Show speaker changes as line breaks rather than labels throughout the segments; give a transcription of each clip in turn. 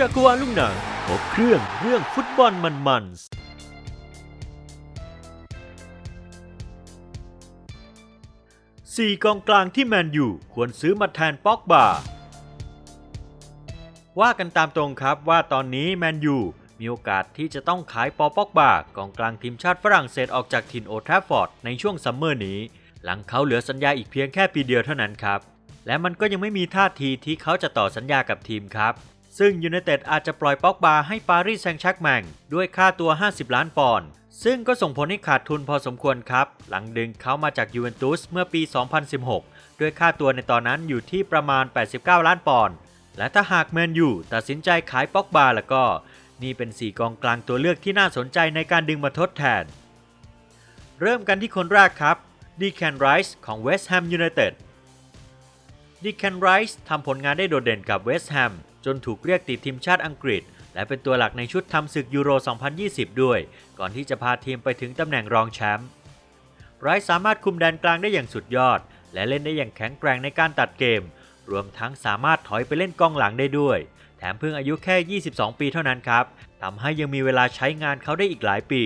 จักวาลลูกหนังครบเครื่องเรื่องฟุตบอลมันๆสี่กองกลางที่แมนยูควรซื้อมาแทนป็อกบาว่ากันตามตรงครับว่าตอนนี้แมนยูมีโอกาสที่จะต้องขายปอป็อกบากองกลางทีมชาติฝรั่งเศสออกจากถิ่นโอทราฟฟอร์ดในช่วงซัมเมอร์นี้ หลังเขาเหลือสัญญาอีกเพียงแค่ปีเดียวเท่านั้นครับ และมันก็ยังไม่มีท่าทีที่เขาจะต่อสัญญากับทีมครับ ซึ่งยูไนเต็ดอาจจะปล่อยป็อกบาให้ปารีสแซงต์แชร์กแมงด้วยค่าตัว 50 ล้านปอนด์ซึ่งก็ส่งผลให้ขาดทุนพอสมควรครับ หลังดึงเขามาจากยูเวนตุสเมื่อปี 2016 ด้วยค่าตัวในตอนนั้นอยู่ที่ประมาณ 89 ล้านปอนด์และถ้าหากแมนยูตัดสินใจขายป็อกบาแล้วก็ นี่เป็น 4 กองกลางตัวเลือกที่น่าสนใจในการดึงมาทดแทน เริ่มกันที่คนแรกครับดีแคนไรส์ของเวสต์แฮมยูไนเต็ดดีแคนไรส์ทำผลงานได้โดดเด่นกับเวสต์แฮม จนถูกเรียกติดทีมชาติอังกฤษ และเป็นตัวหลักในชุดทำศึกยูโร 2020 ด้วย ก่อนที่จะพาทีมไปถึงตำแหน่งรองแชมป์ไรส์สามารถคุมแดนกลางได้อย่างสุดยอด และเล่นได้อย่างแข็งแกร่งในการตัดเกม รวมทั้งสามารถถอยไปเล่นกองหลังได้ด้วย แถมเพิ่งอายุแค่ 22 ปีเท่านั้นครับทำให้ยังมีเวลาใช้งานเขาได้อีกหลายปี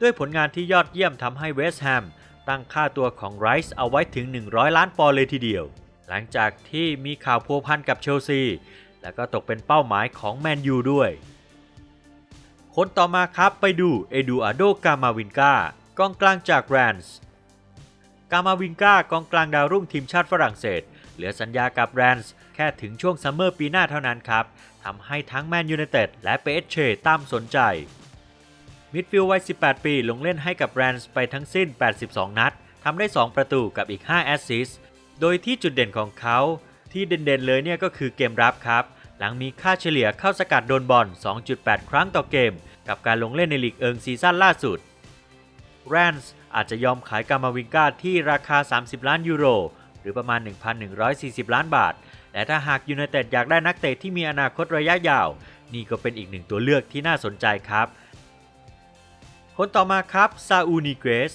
ด้วยผลงานที่ยอดเยี่ยมทำให้เวสต์แฮมตั้งค่าตัวของไรส์เอาไว้ถึง 100 ล้านปอนด์เลยทีเดียว หลังจากที่มีข่าวพัวพันกับเชลซี และก็ตกเป็นเป้าหมายของแมนยูด้วย คนต่อมาครับไปดูเอดูอาโดกามาวินกากองกลางจากแรนส์กามาวินกากองกลางดาวรุ่งทีมชาติฝรั่งเศส เหลือสัญญากับแรนส์แค่ถึงช่วงซัมเมอร์ปีหน้าเท่านั้นครับทำให้ทั้งแมนยูไนเต็ดและเปเชตามสนใจมิดฟิลด์วัย 18 ปี ลงเล่นให้กับแรนส์ไปทั้งสิ้น 82 นัด ทำได้ 2 ประตูกับอีก 5 แอสซิสต์ โดยที่จุดเด่นของเขาที่เด่นๆเลยเนี่ยก็คือเกมรับครับ หลังมีค่าเฉลี่ยเข้าสกัดโดนบอล 2.8 ครั้งต่อเกม กับการลงเล่นในลีกเอิงซีซั่นล่าสุดแรนส์อาจจะยอมขายกามาวิงกาที่ราคา 30 ล้านยูโร หรือประมาณ 1,140 ล้านบาท และถ้าหากยูไนเต็ดอยากได้นักเตะที่มีอนาคตระยะยาว นี่ก็เป็นอีกหนึ่งตัวเลือกที่น่าสนใจครับ คนต่อมาครับซาอูนิเกรส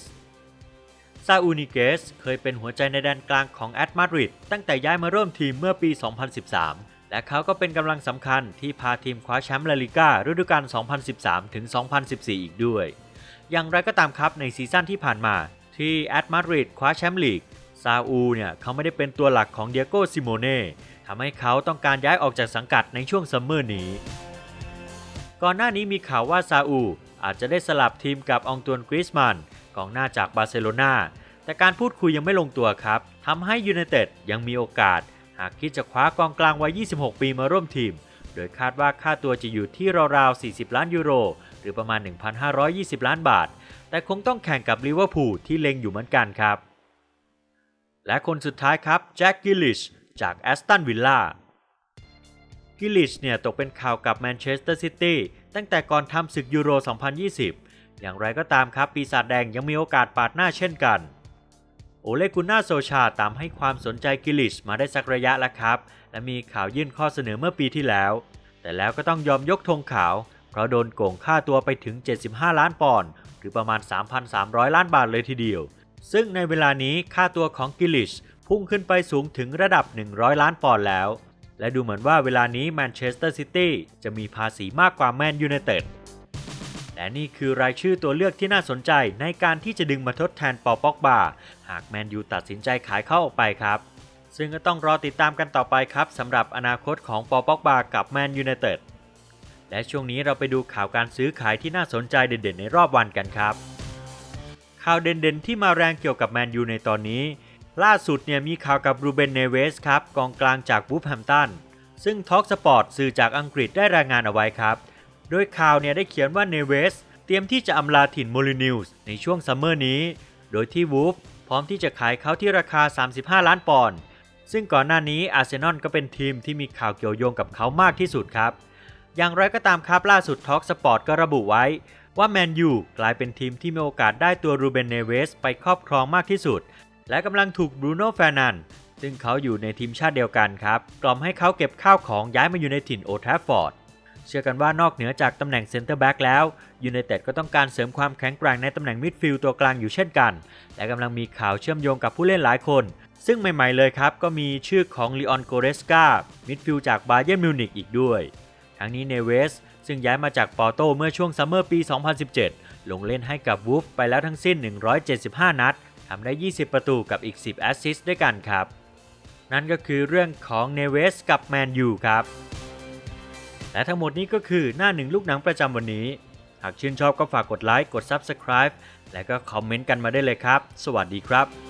ซาอูนิเกสเคยเป็นหัวใจในแดนกลางของแอตมาดริดตั้งแต่ย้ายมาร่วมทีมเมื่อปี 2013 และเขาก็เป็นกำลังสำคัญที่พาทีมคว้าแชมป์ลาลิก้าฤดูกาล 2013 ถึง 2014 อีกด้วย อย่างไรก็ตามครับในซีซั่นที่ผ่านมา ที่แอตมาดริดคว้าแชมป์ลีกซาอูเนี่ยเขาไม่ได้เป็นตัวหลักของเดียโกซิโมเน่ทำให้เขาต้องการย้ายออกจากสังกัดในช่วงซัมเมอร์นี้ ก่อนหน้านี้มีข่าวว่าซาอูอาจจะได้สลับทีมกับองตวนกริสมัน องหน้าจากบาร์เซโลนาแต่การพูดคุยยังไม่ลงตัวครับทำให้ยูไนเต็ดยังมีโอกาส หากคิดจะคว้ากองกลางวัย 26 ปีมาร่วมทีม โดยคาดว่าค่าตัวจะอยู่ที่ราวๆ 40 ล้านยูโร หรือประมาณ 1,520 ล้านบาท แต่คงต้องแข่งกับลิเวอร์พูลที่เล็งอยู่เหมือนกันครับ และคนสุดท้ายครับแจ็คกิลลิชจากแอสตันวิลล่ากิลลิชเนี่ยตกเป็นข่าวกับแมนเชสเตอร์ซิตี้ตั้งแต่ก่อนทำศึกยูโร 2020 อย่างไรก็ตามครับปีศาจแดงยังมีโอกาสปาดหน้าเช่นกัน โอเลกุน่าโซชาตามให้ความสนใจกิลิชมาได้สักระยะแล้วครับ และมีข่าวยื่นข้อเสนอเมื่อปีที่แล้ว แต่แล้วก็ต้องยอมยกธงขาว เพราะโดนโกงค่าตัวไปถึง 75 ล้านปอนด์หรือประมาณ 3,300 ล้านบาทเลยทีเดียว ซึ่งในเวลานี้ค่าตัวของกิลลิชพุ่งขึ้นไปสูงถึงระดับ 100 ล้านปอนด์แล้ว และดูเหมือนว่าเวลานี้แมนเชสเตอร์ซิตี้จะมีภาษีมากกว่าแมนยูไนเต็ด และนี่คือรายชื่อตัวเลือกที่น่าสนใจในการที่จะดึงมาทดแทนปอปอกบาหากแมนยูตัดสินใจขายเข้าออกไปครับ ซึ่งก็ต้องรอติดตามกันต่อไปครับสำหรับอนาคตของปอปอกบากับแมนยูไนเต็ดและช่วงนี้เราไปดูข่าวการซื้อขายที่น่าสนใจเด่นๆในรอบวันกันครับ ข่าวเด่นๆที่มาแรงเกี่ยวกับแมนยูในตอนนี้ ล่าสุดเนี่ยมีข่าวกับรูเบนเนเวสครับกองกลางจากวูฟแฮมตันซึ่งท็อ l k สปอร์ตสื่อจากอังกฤษได้รายงานเอาไว้ครับ โดยข่าวเนี่ยได้เขียนว่าเนเวสเตรียมที่จะอำลาถิ่นโมลินิวส์ในช่วงซัมเมอร์นี้ โดยที่วูฟพร้อมที่จะขายเขาที่ราคา 35 ล้านปอนด์ซึ่งก่อนหน้านี้อาร์เซนอลก็เป็นทีมที่มีข่าวเกี่ยวโยงกับเขามากที่สุดครับ อย่างไรก็ตามครับล่าสุดทอ l k สปอร์ตก็ระบุไว้ว่าแมนยูกลายเป็นทีมที่มีโอกาสได้ตัวรูเบนเนเวสไปครอบครองมากที่สุด และกำลังถูกบรูโน่แฟร์นันด์ซึ่งเขาอยู่ในทีมชาติเดียวกันครับ กล่อมให้เขาเก็บข้าวของย้ายมาอยู่ในถิ่นโอทฟฟอร์ด เชื่อกันว่านอกเหนือจากตำแหน่งเซนเตอร์แบ็กแล้วยูไนเต็ดก็ต้องการเสริมความแข็งแกร่งในตำแหน่งมิดฟิลด์ตัวกลางอยู่เช่นกัน และกำลังมีข่าวเชื่อมโยงกับผู้เล่นหลายคน ซึ่งใหม่ๆเลยครับ ก็มีชื่อของลีออนโกเรสกามิดฟิลด์จากบาเยร์นมิวนิกอีกด้วย ทั้งนี้เนเวส ซึ่งย้ายมาจากปอร์โตเมื่อช่วงซัมเมอร์ปี 2017 ลงเล่นให้กับวูฟไปแล้วทั้งสิ้น 175 นัดทำได้ 20 ประตูกับอีก 10 แอสซิสต์ด้วยกันครับ นั่นก็คือเรื่องของเนเวสกับแมนยูครับ และทั้งหมดนี้ก็คือหน้าหนึ่งลูกหนังประจำวันนี้ หากชื่นชอบก็ฝากกดไลค์ กด Subscribe และก็คอมเมนต์กันมาได้เลยครับ สวัสดีครับ